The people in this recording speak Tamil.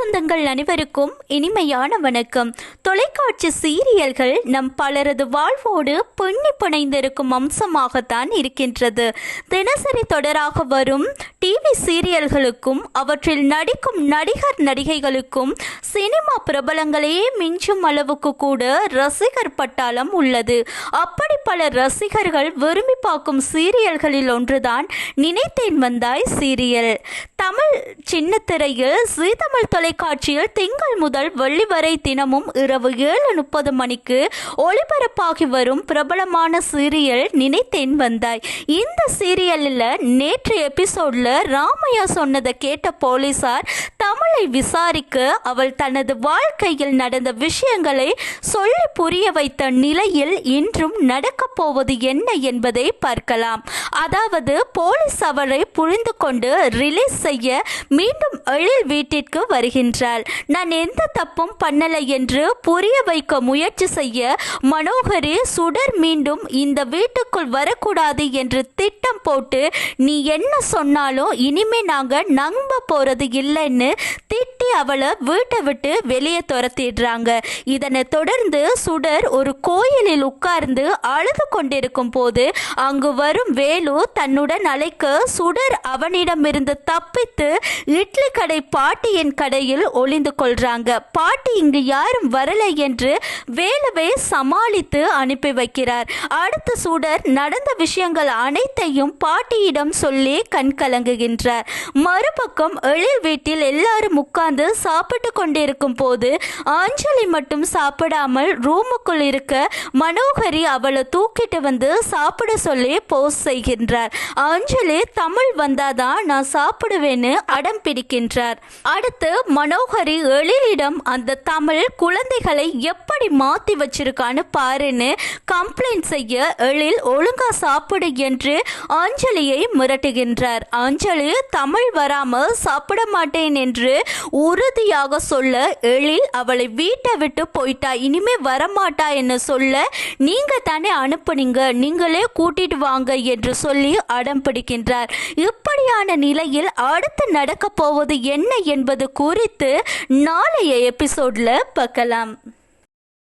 சொந்தங்கள் அனைவருக்கும் இனிமையான வணக்கம். தொலைக்காட்சி சீரியல்கள் நம் பலரது வாழ்வோடு பின்னி பிணைந்திருக்கும் அம்சமாகத்தான் இருக்கின்றது. தினசரி தொடராக வரும் டிவி சீரியல்களுக்கும் அவற்றில் நடிக்கும் நடிகர் நடிகைகளுக்கும் சினிமா பிரபலங்களையே மிஞ்சும் அளவுக்கு கூட ரசிகர் பட்டாளம் உள்ளது. அப்படி பல ரசிகர்கள் விரும்பி பார்க்கும் சீரியல்களில் ஒன்றுதான் நினைத்தேன் வந்தாய் சீரியல். தமிழ் சின்னத்திரையில் சீதமிழ் தொலை தொலைக்காட்சியில் திங்கள் முதல் வெள்ளி வரை தினமும் இரவு ஏழு முப்பது மணிக்கு ஒளிபரப்பாகி வரும் பிரபலமான சீரியல் நினைத்தேன் வந்தாய். இந்த சீரியலில் நேற்று எபிசோட்ல ராமையா சொன்னதை கேட்ட போலீசார் தமிழை விசாரிக்க அவள் தனது வாழ்க்கையில் நடந்த விஷயங்களை சொல்லி புரிய வைத்த நிலையில் இன்றும் நடக்கப் போவது என்ன என்பதை பார்க்கலாம். அதாவது போலீஸ் அவரை புரிந்து கொண்டு ரிலீஸ் செய்ய மீண்டும் எழில் வீட்டிற்கு வருகின்றாள். நான் எந்த தப்பும் பண்ணலை என்று புரிய வைக்க முயற்சி செய்ய மனோகரி சுடர் மீண்டும் இந்த வீட்டுக்குள் வரக்கூடாது என்று திட்டம் போட்டு நீ என்ன சொன்னாலும் இனிமே நாங்க நம்ப போறது இல்லைன்னு திட்டம் அவளை வீட்டை விட்டு வெளியே துரத்திடுறாங்க. இதனை தொடர்ந்து சுடர் ஒரு கோயிலில் உட்கார்ந்து அழுது கொண்டிருக்கும் போது அங்கு வரும் வேலு தன்னுடன் அழைக்க சுடர் அவனிடமிருந்து தப்பித்து இட்லி கடை பாட்டியின் கடையில் ஒளிந்து கொள்றாங்க. பாட்டி இங்கு யாரும் வரலை என்று வேலுவை சமாளித்து அனுப்பி வைக்கிறார். அடுத்த சுடர் நடந்த விஷயங்கள் அனைத்தையும் பாட்டியிடம் சொல்லி கண் கலங்குகின்றார் மறுபக்கம் எழில் வீட்டில் எல்லாரும் உட்கார்ந்து சாப்பிட்டு கொண்டிருக்கும் போது ஆஞ்சலி மட்டும் சாப்பிடாமல் ரூமுக்குள் இருக்க மனோகரி அவளை தூக்கிட்டு வந்து சாப்பிட சொல்லி போஸ் செய்கின்றார். அஞ்சலி தமிழ் வந்தாதான் நான் சாப்பிடுவேன்னு அடம் பிடிக்கின்றார். அடுத்து மனோகரி எழிலிடம் அந்த தமிழ் குழந்தைகளை எப்படி மாத்தி வச்சிருக்கான்னு பாருன்னு கம்ப்ளைண்ட் செய்ய எழில் ஒழுங்கா சாப்பிடு என்று அஞ்சலியை மிரட்டுகின்றார். அஞ்சலி தமிழ் வராம சாப்பிட மாட்டேன் என்று உறுதியாக சொல்ல எழில் அவளை வீட்டை விட்டு போயிட்டா இனிமே வரமாட்டா என்று சொல்ல நீங்க தானே அனுப்புனீங்க நீங்களே கூட்டிட்டு வாங்க என்று சொல்லி அடம் பிடிக்கின்றார். இப்படியான நிலையில் அடுத்து நடக்க போவது என்ன என்பது குறித்து நாளைய எபிசோட்ல பார்க்கலாம்.